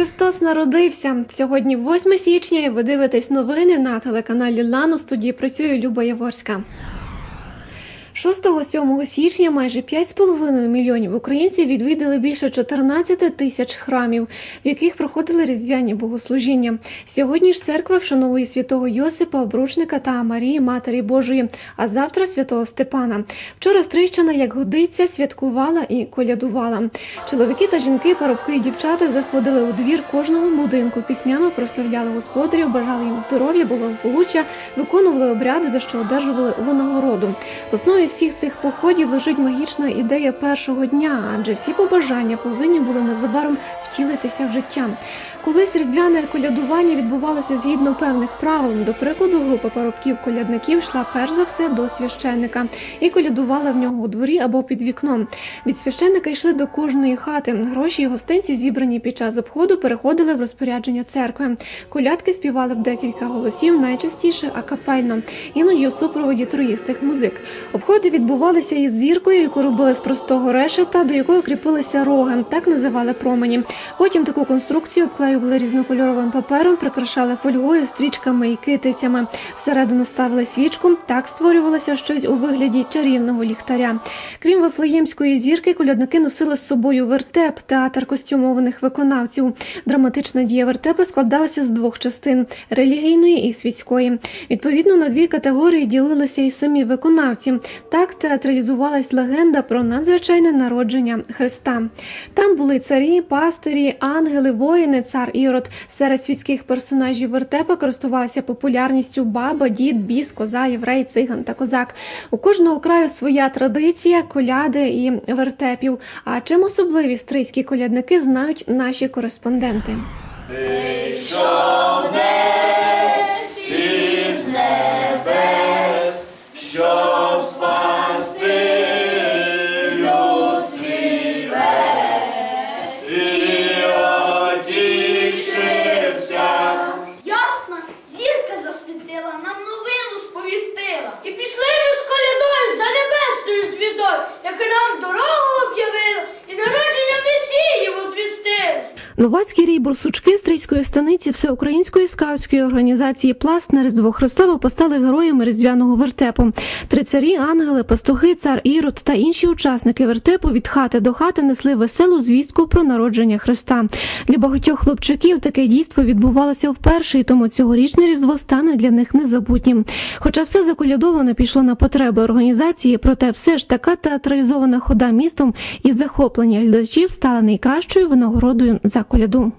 Христос народився сьогодні, 8 січня, і ви дивитесь новини на телеканалі Лан. У студії працює Люба Яворська. 6-7 січня майже 5,5 мільйонів українців відвідали більше 14 тисяч храмів, в яких проходили різдвяні богослужіння. Сьогодні ж церква вшановує святого Йосипа, обручника та Марії, Матері Божої, а завтра святого Степана. Вчора Стрищина, як годиться, святкувала і колядувала. Чоловіки та жінки, парубки і дівчата заходили у двір кожного будинку, піснями прославляли господарів, бажали їм здоров'я, благополуччя, виконували обряди, за що одержували винагороду. В основі всіх цих походів лежить магічна ідея першого дня, адже всі побажання повинні були незабаром втілитися в життя. Колись різдвяне колядування відбувалося згідно певних правил. До прикладу, група парубків-колядників йшла перш за все до священника і колядувала в нього у дворі або під вікном. Від священника йшли до кожної хати. Гроші і гостинці, зібрані під час обходу, переходили в розпорядження церкви. Колядки співали в декілька голосів, найчастіше акапельно, іноді у супроводі троїстих музик. Обходи відбувалися із зіркою, яку робили з простого решета, до якої кріпилися роги, так називали промені. Потім таку конструкцію обклеювали різнокольоровим папером, прикрашали фольгою, стрічками і китицями. Всередину ставили свічку. Так створювалося щось у вигляді чарівного ліхтаря. Крім вифлеємської зірки, колядники носили з собою вертеп, театр костюмованих виконавців. Драматична дія вертепу складалася з двох частин релігійної і світської. Відповідно на дві категорії ділилися і самі виконавці. Так театралізувалась легенда про надзвичайне народження Христа. Там були царі, пастирі, ангели, воїни, цар Ірод. Серед світських персонажів вертепа користувалася популярністю баба, дід, біс, коза, єврей, циган та козак. У кожного краю своя традиція, коляди і вертепів. А чим особливі стрийські колядники знають наші кореспонденти. Ясна, Новацький рій бурсучки стрийської станиці всеукраїнської скаутської організації Пласт на Різдво Христове постали героями різдвяного вертепу. Три царі, ангели, пастухи, цар Ірод та інші учасники вертепу від хати до хати несли веселу звістку про народження Христа. Для багатьох хлопчаків таке дійство відбувалося вперше, і тому цьогорічне різдво стане для них незабутнім. Хоча все заколядовано пішло на потреби організації, проте все ж така театралізована хода містом і захоплення глядачів стала найкращою винагородою за коляду.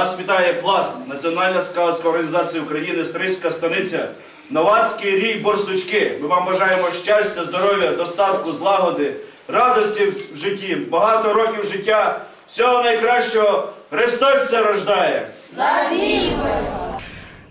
Вас вітає Пласт, Національна скаутська організація України, Стрийська станиця, Новацький рій Борсучки. Ми вам бажаємо щастя, здоров'я, достатку, злагоди, радості в житті, багато років життя, всього найкращого. Христос це рождає!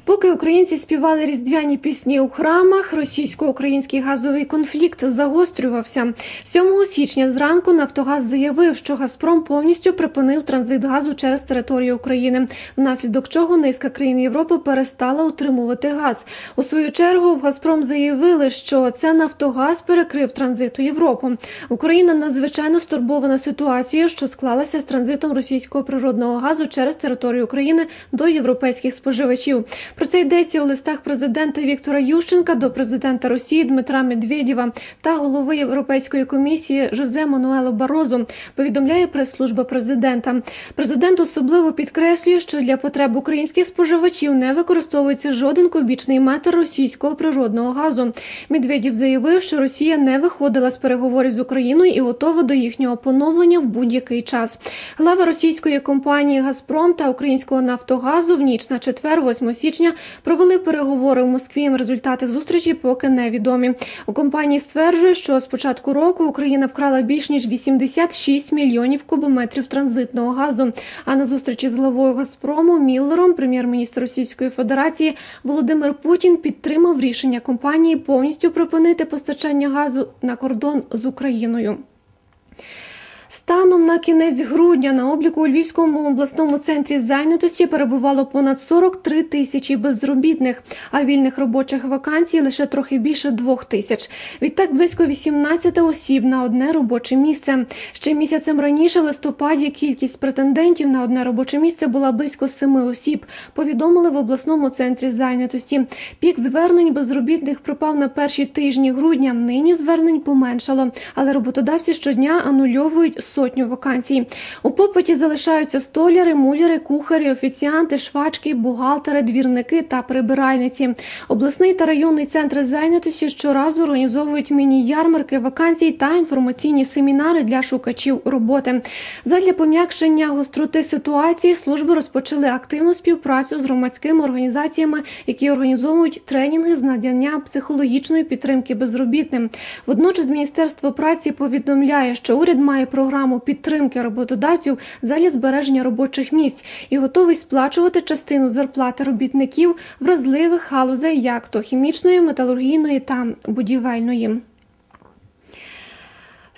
Поки українці співали різдвяні пісні у храмах, російсько-український газовий конфлікт загострювався. 7 січня зранку Нафтогаз заявив, що Газпром повністю припинив транзит газу через територію України, внаслідок чого низка країн Європи перестала утримувати газ. У свою чергу в Газпром заявили, що це Нафтогаз перекрив транзит у Європу. Україна надзвичайно стурбована ситуацією, що склалася з транзитом російського природного газу через територію України до європейських споживачів. Про це йдеться у листах президента Віктора Ющенка до президента Росії Дмитра Медведєва та голови Європейської комісії Жозе Мануело Барозу. Повідомляє прес-служба президента. Президент особливо підкреслює, що для потреб українських споживачів не використовується жоден кубічний метр російського природного газу. Медведєв заявив, що Росія не виходила з переговорів з Україною і готова до їхнього поновлення в будь-який час. Глава російської компанії Газпром та українського Нафтогазу в ніч на четвер, 8 січня. Січня провели переговори в Москві. Результати зустрічі поки невідомі. У компанії стверджує, що з початку року Україна вкрала більш ніж 86 мільйонів кубометрів транзитного газу. А на зустрічі з главою Газпрому Міллером прем'єр-міністр Російської Федерації Володимир Путін підтримав рішення компанії повністю припинити постачання газу на кордон з Україною. Станом на кінець грудня на обліку у Львівському обласному центрі зайнятості перебувало понад 43 тисячі безробітних, а вільних робочих вакансій лише трохи більше двох тисяч. Відтак близько 18 осіб на одне робоче місце. Ще місяцем раніше, в листопаді, кількість претендентів на одне робоче місце була близько семи осіб. Повідомили в обласному центрі зайнятості. Пік звернень безробітних припав на перші тижні грудня. Нині звернень поменшало, але роботодавці щодня анульовують сотню вакансій. У попиті залишаються столяри, муляри, кухарі, офіціанти, швачки, бухгалтери, двірники та прибиральниці. Обласний та районний центри зайнятості щоразу організовують міні-ярмарки вакансій та інформаційні семінари для шукачів роботи. Задля пом'якшення гостроти ситуації служби розпочали активну співпрацю з громадськими організаціями, які організовують тренінги з надання психологічної підтримки безробітним. Водночас Міністерство праці повідомляє, що уряд має програму підтримки роботодавців задля збереження робочих місць і готовий сплачувати частину зарплати робітників вразливих галузей, як то хімічної, металургійної та будівельної.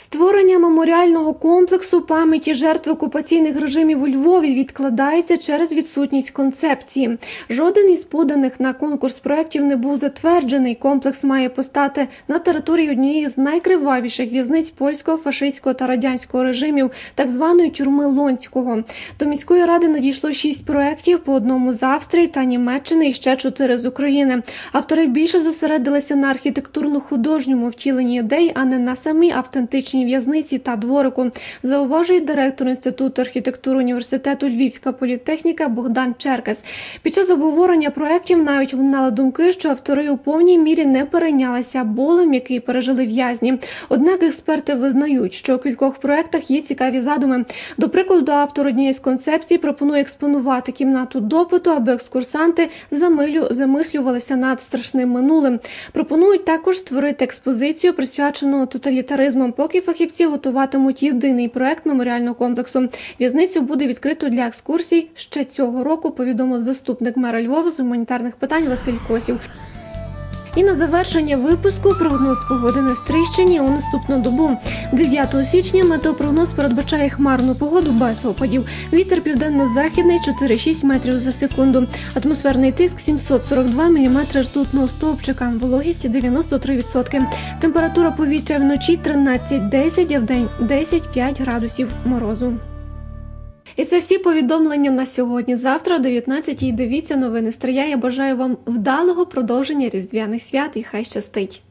Створення меморіального комплексу пам'яті жертв окупаційних режимів у Львові відкладається через відсутність концепції. Жоден із поданих на конкурс проєктів не був затверджений. Комплекс має постати на території однієї з найкривавіших в'язниць польського, фашистського та радянського режимів, так званої тюрми Лонського. До міської ради надійшло шість проєктів, по одному з Австрії та Німеччини і ще чотири з України. Автори більше зосередилися на архітектурно-художньому втіленні ідей, а не на самій автентичній в'язниці та дворику. Зауважує директор інституту архітектури університету Львівська політехніка Богдан Черкас. Під час обговорення проєктів навіть лунали думки, що автори у повній мірі не перейнялися болем, який пережили в'язні. Однак експерти визнають, що у кількох проєктах є цікаві задуми. До прикладу, автор однієї з концепцій пропонує експонувати кімнату допиту, аби екскурсанти замилю замислювалися над страшним минулим. Пропонують також створити експозицію, присвячену тоталітаризму, поки фахівці готуватимуть єдиний проект меморіального комплексу. В'язницю буде відкрито для екскурсій ще цього року. Повідомив заступник мера Львова з гуманітарних питань Василь Косів. І на завершення випуску прогноз погоди на Стрийщині у наступну добу. 9 січня метеопрогноз передбачає хмарну погоду без опадів. Вітер південно-західний 4-6 метрів за секунду. Атмосферний тиск 742 мм ртутного стовпчика. Вологість 93%. Температура повітря вночі 13-10, а вдень 10-5 градусів морозу. І це всі повідомлення на сьогодні. Завтра о 19-й дивіться новини Стрия. Я бажаю вам вдалого продовження різдвяних свят і хай щастить.